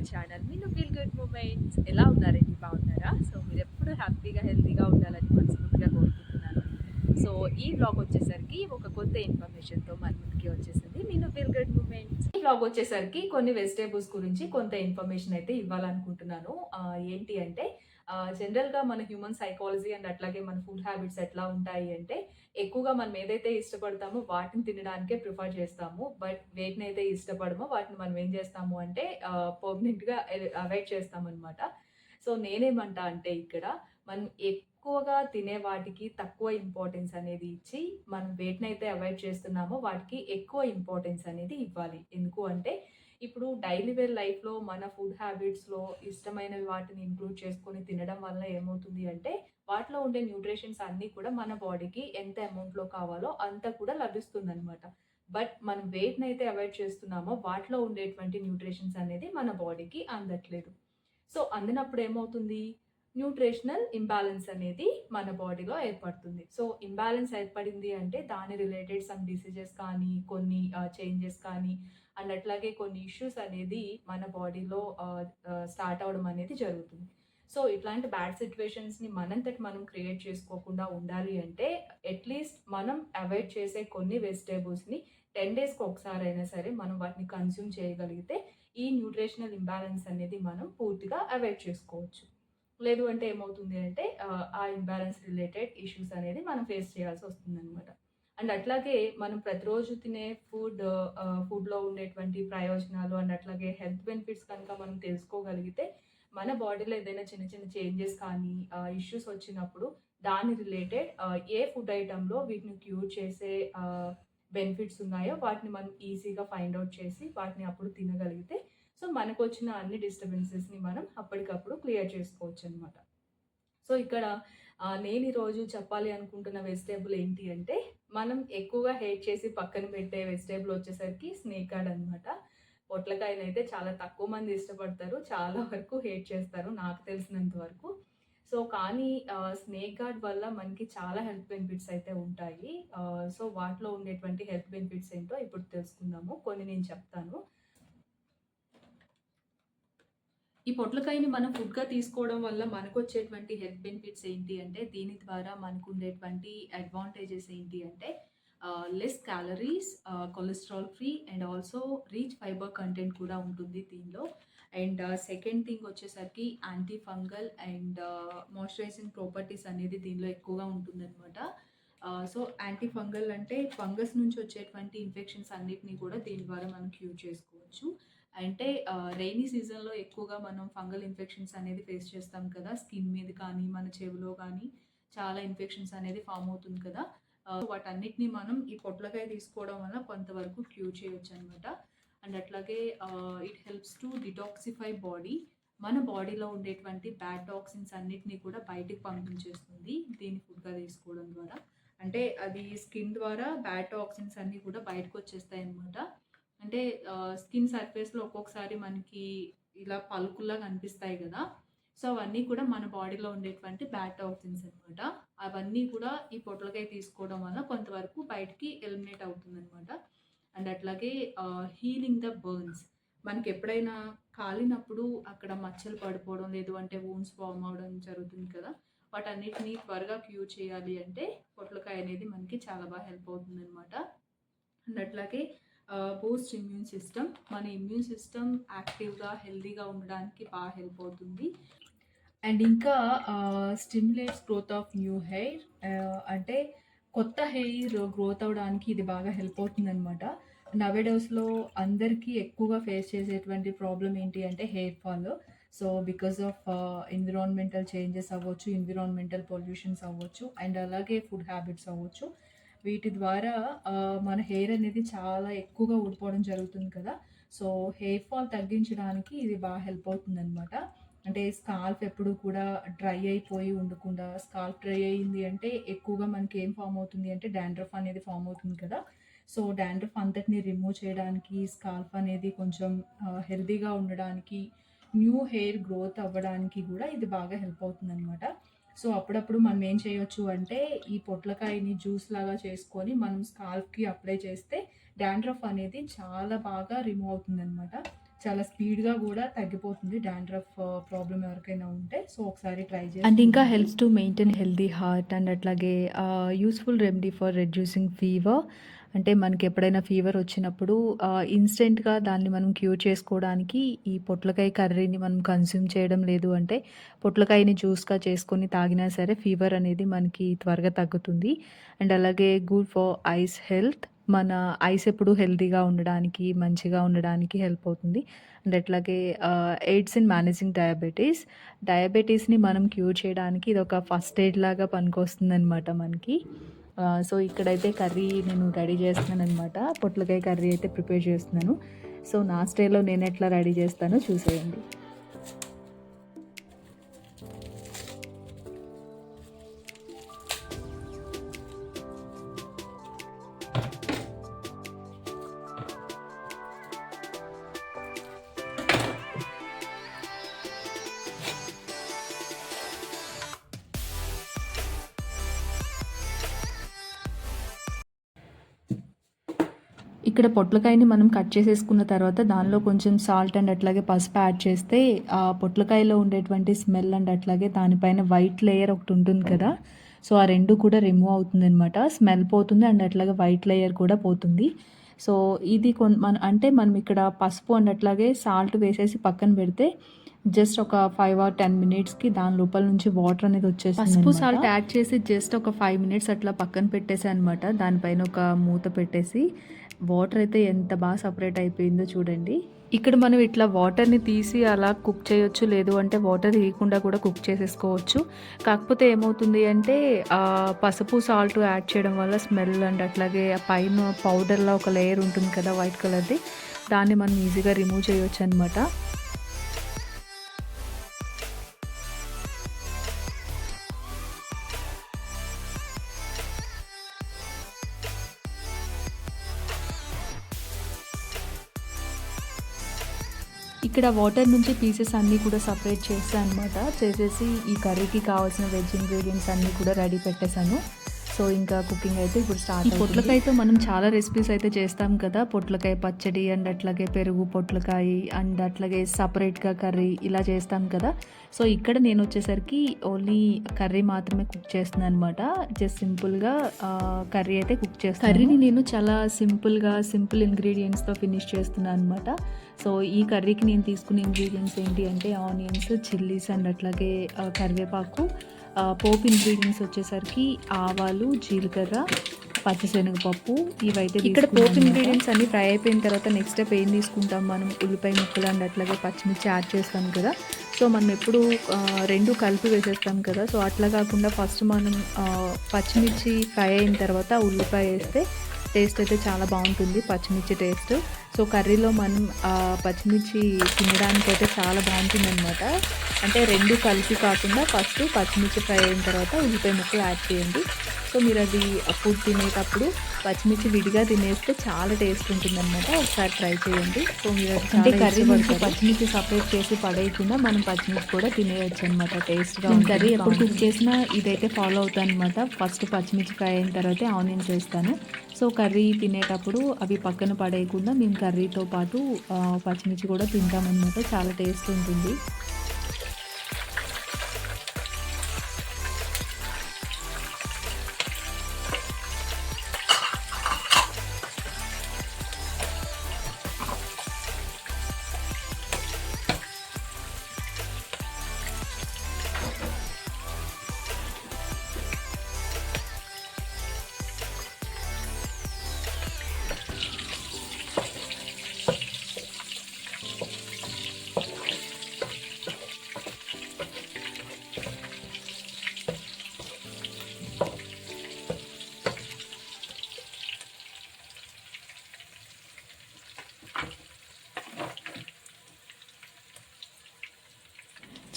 Hour channel మీరు feel good moments ఎలా ఉన్నారండి? బాగున్నారా? సో మీరు ఎప్పుడు హ్యాపీగా హెల్తీగా ఉండాలని మనస్ఫూర్తిగా కోరుకుంటున్నాను. సో ఈ బ్లాగ్ వచ్చేసరికి ఒక కొత్త ఇన్ఫర్మేషన్తో మన ముందుకి వచ్చేసింది. మీరు ఫీల్ గుడ్ మూమెంట్స్ ఈ బ్లాగ్ వచ్చేసరికి కొన్ని వెజిటేబుల్స్ గురించి కొంత ఇన్ఫర్మేషన్ అయితే ఇవ్వాలనుకుంటున్నాను. ఏంటి అంటే జనరల్గా మన హ్యూమన్ సైకాలజీ అండ్ అట్లాగే మన ఫుడ్ హ్యాబిట్స్ ఎట్లా ఉంటాయి అంటే ఎక్కువగా మనం ఏదైతే ఇష్టపడతామో వాటిని తినడానికే ప్రిఫర్ చేస్తాము. బట్ వేటిని అయితే ఇష్టపడమో వాటిని మనం ఏం చేస్తాము అంటే పర్మనెంట్గా అవాయిడ్ చేస్తామన్నమాట. సో నేనేమంటా అంటే ఇక్కడ మనం ఎక్కువగా తినే వాటికి తక్కువ ఇంపార్టెన్స్ అనేది ఇచ్చి మనం వేటినైతే అవాయిడ్ చేస్తున్నామో వాటికి ఎక్కువ ఇంపార్టెన్స్ అనేది ఇవ్వాలి. ఎందుకు అంటే ఇప్పుడు డైలీ వేర్ లైఫ్లో మన ఫుడ్ హ్యాబిట్స్లో ఇష్టమైన వాటిని ఇంక్లూడ్ చేసుకొని తినడం వల్ల ఏమవుతుంది అంటే వాటిలో ఉండే న్యూట్రిషన్స్ అన్నీ కూడా మన బాడీకి ఎంత అమౌంట్లో కావాలో అంత కూడా లభిస్తుంది అనమాట బట్ మనం వెయిట్ని అయితే అవాయిడ్ చేస్తున్నామో వాటిలో ఉండేటువంటి న్యూట్రిషన్స్ అనేది మన బాడీకి అందట్లేదు. సో అందినప్పుడు ఏమవుతుంది? న్యూట్రిషనల్ ఇంబ్యాలెన్స్ అనేది మన బాడీలో ఏర్పడుతుంది. సో ఇంబ్యాలెన్స్ ఏర్పడింది అంటే దాని రిలేటెడ్ సమ్ డిసీజెస్ కానీ కొన్ని చేంజెస్ కానీ అండ్ అట్లాగే కొన్ని ఇష్యూస్ అనేది మన బాడీలో స్టార్ట్ అవడం అనేది జరుగుతుంది. సో ఇట్లాంటి బ్యాడ్ సిచ్యువేషన్స్ని మనంతటి మనం క్రియేట్ చేసుకోకుండా ఉండాలి అంటే అట్లీస్ట్ మనం అవాయిడ్ చేసే కొన్ని వెజిటేబుల్స్ని టెన్ డేస్కి ఒకసారి అయినా సరే మనం వాటిని కన్స్యూమ్ చేయగలిగితే ఈ న్యూట్రిషనల్ ఇంబ్యాలెన్స్ అనేది మనం పూర్తిగా అవాయిడ్ చేసుకోవచ్చు. లేదు అంటే ఏమవుతుంది అంటే ఆ, ఇంబ్యాలెన్స్ రిలేటెడ్ ఇష్యూస్ అనేది మనం ఫేస్ చేయాల్సి వస్తుంది అనమాట అండ్ అట్లాగే మనం ప్రతిరోజు తినే ఫుడ్ ఫుడ్లో ఉండేటువంటి ప్రయోజనాలు అండ్ అట్లాగే హెల్త్ బెనిఫిట్స్ కనుక మనం తెలుసుకోగలిగితే మన బాడీలో ఏదైనా చిన్న చిన్న చేంజెస్ కానీ ఇష్యూస్ వచ్చినప్పుడు దాని రిలేటెడ్ ఏ ఫుడ్ ఐటెంలో వీటిని క్యూర్ చేసే బెనిఫిట్స్ ఉన్నాయో వాటిని మనం ఈజీగా ఫైండ్ అవుట్ చేసి వాటిని అప్పుడు తినగలిగితే సో మనకు వచ్చిన అన్ని డిస్టర్బెన్సెస్ని మనం అప్పటికప్పుడు క్లియర్ చేసుకోవచ్చు అనమాట సో ఇక్కడ నేను ఈరోజు చెప్పాలి అనుకుంటున్న వెజిటేబుల్ ఏంటి అంటే మనం ఎక్కువగా హేట్ చేసి పక్కన పెట్టే వెజిటేబుల్ వచ్చేసరికి స్నేక్ ఆడ్ అనమాట పొట్లకాయని అయితే చాలా తక్కువ మంది ఇష్టపడతారు చాలా వరకు హేట్ చేస్తారు నాకు తెలిసినంత వరకు. సో కానీ స్నేక్ గార్డ్ వల్ల మనకి చాలా హెల్త్ బెనిఫిట్స్ అయితే ఉంటాయి. సో వాటిలో ఉండేటువంటి హెల్త్ బెనిఫిట్స్ ఏంటో ఇప్పుడు తెలుసుకుందాము. కొన్ని నేను చెప్తాను. ఈ పొట్లకాయని మనం ఫుడ్గా తీసుకోవడం వల్ల మనకు వచ్చేటువంటి హెల్త్ బెనిఫిట్స్ ఏంటి అంటే దీని ద్వారా మనకు ఉండేటువంటి అడ్వాంటేజెస్ ఏంటి అంటే less calories cholesterol free and also rich fibre content కూడా ఉంటుంది దీనిలో. అండ్ సెకండ్ థింగ్ వచ్చేసరికి anti fungal and moisturising properties అనేది దీనిలో ఎక్కువగా ఉంటుందన్నమాట. సో యాంటీ ఫంగల్ అంటే ఫంగస్ నుంచి వచ్చేటువంటి ఇన్ఫెక్షన్స్ అన్నిటిని కూడా దీని ద్వారా మనం క్యూర్ చేసుకోవచ్చు. అంటే రైనీ సీజన్లో ఎక్కువగా మనం ఫంగల్ ఇన్ఫెక్షన్స్ అనేది ఫేస్ చేస్తాం కదా స్కిన్ మీద కానీ మన చెవిలో కానీ చాలా ఇన్ఫెక్షన్స్ అనేది ఫామ్ అవుతుంది కదా. వాటన్నిటిని మనం ఈ పొట్లకాయ తీసుకోవడం వల్ల కొంతవరకు క్యూర్ చేయొచ్చు అనమాట అండ్ అట్లాగే it helps to detoxify body మన బాడీలో ఉండేటువంటి బ్యాడ్ టాక్సిన్స్ అన్నిటినీ కూడా బయటికి పంపించేస్తుంది దీన్ని ఫుడ్గా తీసుకోవడం ద్వారా. అంటే అది స్కిన్ ద్వారా బ్యాడ్ టాక్సిన్స్ అన్నీ కూడా బయటకు వచ్చేస్తాయి అనమాట అంటే స్కిన్ సర్ఫేస్లో ఒక్కొక్కసారి మనకి ఇలా పలుకుల్లా కనిపిస్తాయి కదా. సో అవన్నీ కూడా మన బాడీలో ఉండేటువంటి బ్యాడ్ టాక్సిన్స్ అనమాట అవన్నీ కూడా ఈ పొట్లకాయ తీసుకోవడం వల్ల కొంతవరకు బయటికి ఎలిమినేట్ అవుతుంది అనమాట అండ్ అట్లాగే హీలింగ్ ద బర్న్స్. మనకి ఎప్పుడైనా కాలినప్పుడు అక్కడ మచ్చలు పడిపోవడం లేదు అంటే వూన్స్ ఫామ్ అవడం జరుగుతుంది కదా. వాటన్నిటిని త్వరగా క్యూర్ చేయాలి అంటే పొట్లకాయ అనేది మనకి చాలా బాగా హెల్ప్ అవుతుంది అనమాట అండ్ అట్లాగే బూస్ట్ ఇమ్యూన్ సిస్టమ్ మన ఇమ్యూన్ సిస్టమ్ యాక్టివ్గా హెల్దీగా ఉండడానికి బాగా హెల్ప్ అవుతుంది. అండ్ ఇంకా stimulates growth of new hair అంటే కొత్త హెయిర్ గ్రోత్ అవడానికి ఇది బాగా హెల్ప్ అవుతుంది అనమాట నవేడోస్లో అందరికీ ఎక్కువగా ఫేస్ చేసేటువంటి ప్రాబ్లం ఏంటి అంటే hair fall. So because of environmental changes అవ్వచ్చు ఎన్విరాన్మెంటల్ పొల్యూషన్స్ అవ్వచ్చు అండ్ అలాగే ఫుడ్ హ్యాబిట్స్ అవ్వచ్చు. వీటి ద్వారా మన హెయిర్ అనేది చాలా ఎక్కువగా ఊడిపోవడం జరుగుతుంది కదా. సో హెయిర్ ఫాల్ తగ్గించడానికి ఇది బాగా హెల్ప్ అవుతుంది అనమాట అంటే స్కాల్ఫ్ ఎప్పుడు కూడా డ్రై అయిపోయి ఉండకుండా స్కాల్ఫ్ డ్రై అయింది అంటే ఎక్కువగా మనకి ఏం ఫామ్ అవుతుంది అంటే డాండ్రఫ్ అనేది ఫామ్ అవుతుంది కదా. సో డాండ్రఫ్ అంతటిని రిమూవ్ చేయడానికి స్కాల్ఫ్ అనేది కొంచెం హెల్దీగా ఉండడానికి న్యూ హెయిర్ గ్రోత్ అవ్వడానికి కూడా ఇది బాగా హెల్ప్ అవుతుంది అనమాట సో అప్పుడప్పుడు మనం ఏం చేయొచ్చు అంటే ఈ పొట్లకాయని జ్యూస్ లాగా చేసుకొని మనం స్కాల్ఫ్కి అప్లై చేస్తే డాండ్రఫ్ అనేది చాలా బాగా రిమూవ్ అవుతుంది అనమాట చాలా స్పీడ్గా కూడా తగ్గిపోతుంది డాండ్రఫ్ ప్రాబ్లం ఎవరికైనా ఉంటే. సో ఒకసారి ట్రై చేసి అండ్ ఇంకా helps to maintain healthy heart and అట్లాగే useful remedy for reducing fever. అంటే మనకి ఎప్పుడైనా ఫీవర్ వచ్చినప్పుడు ఇన్స్టెంట్గా దాన్ని మనం క్యూర్ చేసుకోవడానికి ఈ పొట్లకాయ కర్రీని మనం కన్స్యూమ్ చేయడం లేదు అంటే పొట్లకాయని జ్యూస్గా చేసుకొని తాగినా సరే ఫీవర్ అనేది మనకి త్వరగా తగ్గుతుంది. అండ్ అలాగే గుడ్ ఫర్ ఐస్ హెల్త్ మన ఐస్ ఎప్పుడు హెల్తీగా ఉండడానికి మంచిగా ఉండడానికి హెల్ప్ అవుతుంది. అండ్ అట్లాగే ఎయిడ్స్ ఇన్ మేనేజింగ్ డయాబెటీస్ డయాబెటీస్ని మనం క్యూర్ చేయడానికి ఇది ఒక ఫస్ట్ ఎయిడ్ లాగా పనికొస్తుంది అనమాట మనకి. సో ఇక్కడైతే కర్రీ నేను రెడీ చేస్తున్నాను అనమాట పొట్లకాయ కర్రీ అయితే ప్రిపేర్ చేస్తున్నాను. సో నా స్టైల్లో నేను ఎట్లా రెడీ చేస్తానో చూసేయండి. ఇక్కడ పొట్లకాయని మనం కట్ చేసేసుకున్న తర్వాత దానిలో కొంచెం సాల్ట్ అండ్ అట్లాగే పసుపు యాడ్ చేస్తే ఆ పొట్లకాయలో ఉండేటువంటి స్మెల్ అండ్ అట్లాగే దానిపైన వైట్ లేయర్ ఒకటి ఉంటుంది కదా. సో ఆ రెండు కూడా రిమూవ్ అవుతుంది అనమాట స్మెల్ పోతుంది అండ్ అట్లాగే వైట్ లేయర్ కూడా పోతుంది. సో ఇది కొన్ మన అంటే మనం ఇక్కడ పసుపు అండ్ అట్లాగే సాల్ట్ వేసేసి పక్కన పెడితే జస్ట్ ఒక ఫైవ్ ఆర్ టెన్ మినిట్స్కి దాని లోపల నుంచి వాటర్ అనేది వచ్చేస్తుంది పసుపు సాల్ట్ యాడ్ చేసి జస్ట్ ఒక ఫైవ్ మినిట్స్ అట్లా పక్కన పెట్టేసి అనమాట దానిపైన ఒక మూత పెట్టేసి వాటర్ అయితే ఎంత బాగా సపరేట్ అయిపోయిందో చూడండి. ఇక్కడ మనం ఇట్లా వాటర్ని తీసి అలా కుక్ చేయొచ్చు లేదు అంటే వాటర్ తీయకుండా కూడా కుక్ చేసేసుకోవచ్చు. కాకపోతే ఏమవుతుంది అంటే పసుపు సాల్ట్ యాడ్ చేయడం వల్ల స్మెల్ అండ్ అట్లాగే ఆ పైన పౌడర్లా ఒక లేయర్ ఉంటుంది కదా వైట్ కలర్ది దాన్ని మనం ఈజీగా రిమూవ్ చేయొచ్చు అనమాట ఇక్కడ వాటర్ నుంచి పీసెస్ అన్నీ కూడా సపరేట్ చేస్తాను అనమాట చేసేసి ఈ కర్రీకి కావాల్సిన వెజ్ ఇంగ్రీడియంట్స్ అన్నీ కూడా రెడీ పెట్టేశాను. సో ఇంకా కుకింగ్ అయితే ఇప్పుడు స్టార్ట్ పొట్లకాయతో మనం చాలా రెసిపీస్ అయితే చేస్తాం కదా. పొట్లకాయ పచ్చడి అండ్ అట్లాగే పెరుగు పొట్లకాయ అండ్ అట్లాగే సపరేట్గా కర్రీ ఇలా చేస్తాం కదా. సో ఇక్కడ నేను వచ్చేసరికి ఓన్లీ కర్రీ మాత్రమే కుక్ చేస్తున్నాను అనమాట జస్ట్ సింపుల్గా కర్రీ అయితే కుక్ చేస్తాను. కర్రీని నేను చాలా సింపుల్గా సింపుల్ ఇంగ్రీడియంట్స్తో ఫినిష్ చేస్తున్నాను అనమాట సో ఈ కర్రీకి నేను తీసుకునే ఇంగ్రీడియంట్స్ ఏంటి అంటే ఆనియన్స్ చిల్లీస్ అండ్ అట్లాగే కరివేపాకు. పోపు ఇంగ్రీడియంట్స్ వచ్చేసరికి ఆవాలు జీలకర్ర పచ్చిశనగపప్పు ఇవైతే ఇక్కడ పోపు ఇంగ్రీడియంట్స్ అన్ని ఫ్రై అయిపోయిన తర్వాత నెక్స్ట్ స్టెప్ ఏం తీసుకుంటాం మనం? ఉల్లిపాయ ముక్కలు అండ్ అట్లాగే పచ్చిమిర్చి యాడ్ చేస్తాం కదా. సో మనం ఎప్పుడు రెండు కలిపి వేసేస్తాం కదా. సో అట్లా కాకుండా ఫస్ట్ మనం పచ్చిమిర్చి ఫ్రై అయిన తర్వాత ఉల్లిపాయ వేస్తే టేస్ట్ అయితే చాలా బాగుంటుంది పచ్చిమిర్చి టేస్ట్. సో కర్రీలో మనం పచ్చిమిర్చి తినడానికి అయితే చాలా బాగుంటుంది అనమాట అంటే రెండు కలిపి కాకుండా ఫస్ట్ పచ్చిమిర్చి ఫ్రై అయిన తర్వాత ఉల్లిపాయ ముక్కలు యాడ్ చేయండి. సో మీరు అది ఫుడ్ తినేటప్పుడు పచ్చిమిర్చి విడిగా తినేస్తే చాలా టేస్ట్ ఉంటుంది అనమాట ఒకసారి ట్రై చేయండి. సో మీరు అంటే కర్రీ నుంచి పచ్చిమిర్చి సపరేట్ చేసి పడేయకుండా మనం పచ్చిమిర్చి కూడా తినేయచ్చు అనమాట టేస్ట్గా కర్రీ ఎప్పుడు కుక్ చేసినా ఇదైతే ఫాలో అవుతాను అనమాట ఫస్ట్ పచ్చిమిర్చి ఫ్రై అయిన తర్వాత ఆనియన్స్ వేస్తాను. సో కర్రీ తినేటప్పుడు అవి పక్కన పడేయకుండా మేము కర్రీతో పాటు పచ్చిమిర్చి కూడా తింటామన్నమాట. చాలా టేస్ట్ ఉంటుంది.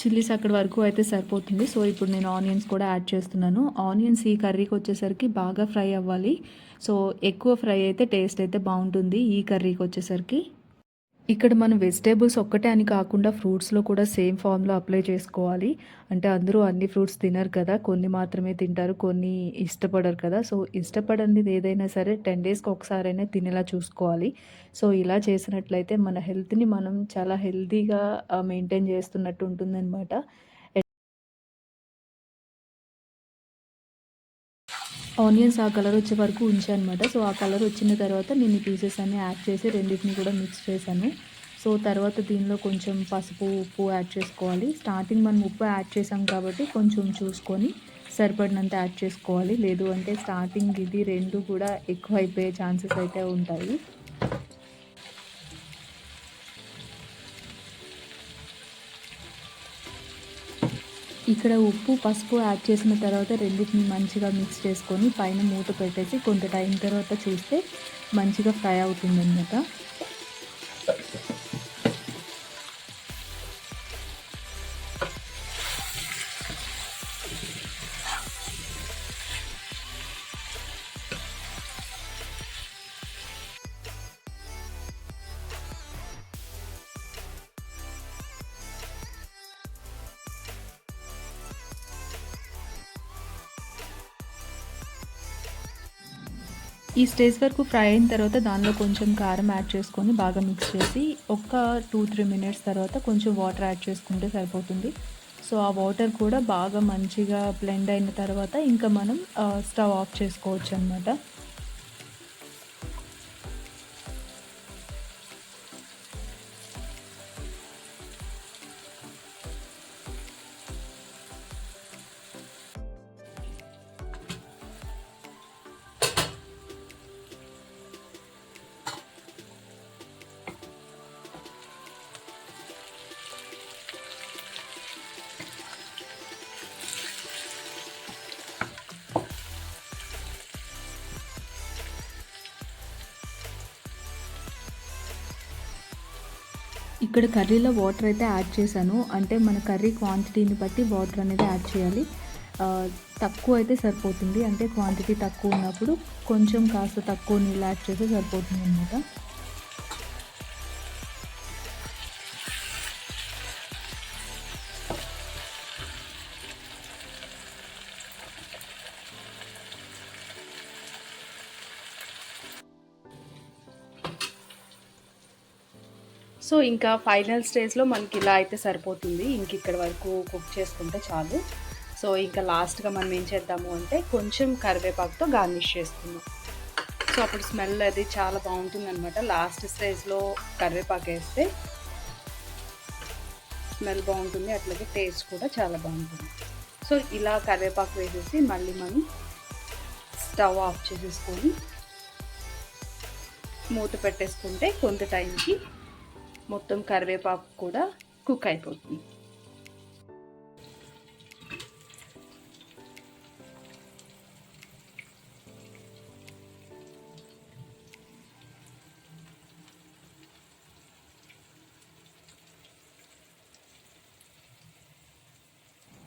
చిల్లీస్ అక్కడ వరకు అయితే సరిపోతుంది. సో ఇప్పుడు నేను ఆనియన్స్ కూడా యాడ్ చేస్తున్నాను. ఆనియన్స్ ఈ కర్రీకి వచ్చేసరికి బాగా ఫ్రై అవ్వాలి. సో ఎక్కువ ఫ్రై అయితే టేస్ట్ అయితే బాగుంటుంది ఈ కర్రీకి వచ్చేసరికి. ఇక్కడ మనం వెజిటేబుల్స్ ఒక్కటే అని కాకుండా ఫ్రూట్స్లో కూడా సేమ్ ఫామ్లో అప్లై చేసుకోవాలి. అంటే అందరూ అన్ని ఫ్రూట్స్ తినరు కదా కొన్ని మాత్రమే తింటారు కొన్ని ఇష్టపడరు కదా. సో ఇష్టపడనిది ఏదైనా సరే టెన్ డేస్కి ఒకసారైనా తినేలా చూసుకోవాలి. సో ఇలా చేసినట్లయితే మన హెల్త్ని మనం చాలా హెల్తీగా మెయింటైన్ చేస్తున్నట్టు ఉంటుందన్నమాట. ఆనియన్స్ ఆ కలర్ వచ్చే వరకు ఉంచానమాట. అనమాట సో ఆ కలర్ వచ్చిన తర్వాత నేను ఈ పీసెస్ అన్ని యాడ్ చేసి రెండింటిని కూడా మిక్స్ చేశాను. సో తర్వాత దీనిలో కొంచెం పసుపు ఉప్పు యాడ్ చేసుకోవాలి. స్టార్టింగ్ మనం ఉప్పు యాడ్ చేసాం కాబట్టి కొంచెం చూసుకొని సరిపడినంత యాడ్ చేసుకోవాలి. లేదు అంటే స్టార్టింగ్ ఇది రెండు కూడా ఎక్కువ అయిపోయే ఛాన్సెస్ అయితే ఉంటాయి. ఇక్కడ ఉప్పు పసుపు యాడ్ చేసిన తర్వాత రెండింటిని మంచిగా మిక్స్ చేసుకొని పైన మూత పెట్టేసి కొంత టైం తర్వాత చూస్తే మంచిగా ఫ్రై అవుతుందన్నమాట. ఈ స్టేజ్ వరకు ఫ్రై అయిన తర్వాత దానిలో కొంచెం కారం యాడ్ చేసుకొని బాగా మిక్స్ చేసి ఒక టూ త్రీ మినిట్స్ తర్వాత కొంచెం వాటర్ యాడ్ చేసుకుంటే సరిపోతుంది. సో ఆ వాటర్ కూడా బాగా మంచిగా బ్లెండ్ అయిన తర్వాత ఇంకా మనం స్టవ్ ఆఫ్ చేసుకోవచ్చు అనమాట ఇక్కడ కర్రీలో వాటర్ అయితే యాడ్ చేశాను. అంటే మన కర్రీ క్వాంటిటీని బట్టి వాటర్ అనేది యాడ్ చేయాలి. తక్కువ అయితే సరిపోతుంది. అంటే క్వాంటిటీ తక్కువ ఉన్నప్పుడు కొంచెం కాస్త తక్కువ నీళ్ళు యాడ్ చేస్తే సరిపోతుంది అనమాట సో ఇంకా ఫైనల్ స్టేజ్లో మనకి ఇలా అయితే సరిపోతుంది. ఇంక ఇక్కడ వరకు కుక్ చేసుకుంటే చాలు. సో ఇంకా లాస్ట్గా మనం ఏం చేద్దాము అంటే కొంచెం కరివేపాకుతో గార్నిష్ చేసుకుందాం. సో అప్పుడు స్మెల్ అది చాలా బాగుంటుంది అనమాట లాస్ట్ స్టేజ్లో కరివేపాకు వేస్తే స్మెల్ బాగుంటుంది. అట్లాగే టేస్ట్ కూడా చాలా బాగుంటుంది. సో ఇలా కరివేపాకు వేసేసి మళ్ళీ మనం స్టవ్ ఆఫ్ చేసేసుకొని మూత పెట్టేసుకుంటే కొంత టైంకి మొత్తం కరివేపాకు కూడా కుక్ అయిపోతుంది.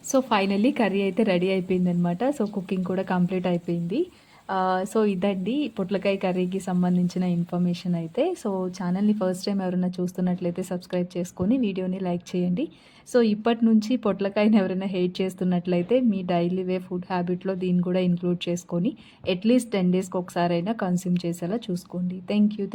సో ఫైనల్లీ కర్రీ అయితే రెడీ అయిపోయింది అనమాట సో కుకింగ్ కూడా కంప్లీట్ అయిపోయింది. సో ఇదండి పొట్లకాయ కర్రీకి సంబంధించిన ఇన్ఫర్మేషన్ అయితే. సో ఛానల్ని ఫస్ట్ టైం ఎవరైనా చూస్తున్నట్లయితే సబ్స్క్రైబ్ చేసుకొని వీడియోని లైక్ చేయండి. సో ఇప్పటి నుంచి పొట్లకాయని ఎవరైనా హెయిట్ చేస్తున్నట్లయితే మీ డైలీ వే ఫుడ్ హ్యాబిట్లో దీన్ని కూడా ఇంక్లూడ్ చేసుకొని అట్లీస్ట్ టెన్ డేస్కి ఒకసారైనా కన్స్యూమ్ చేసేలా చూసుకోండి. Thank you.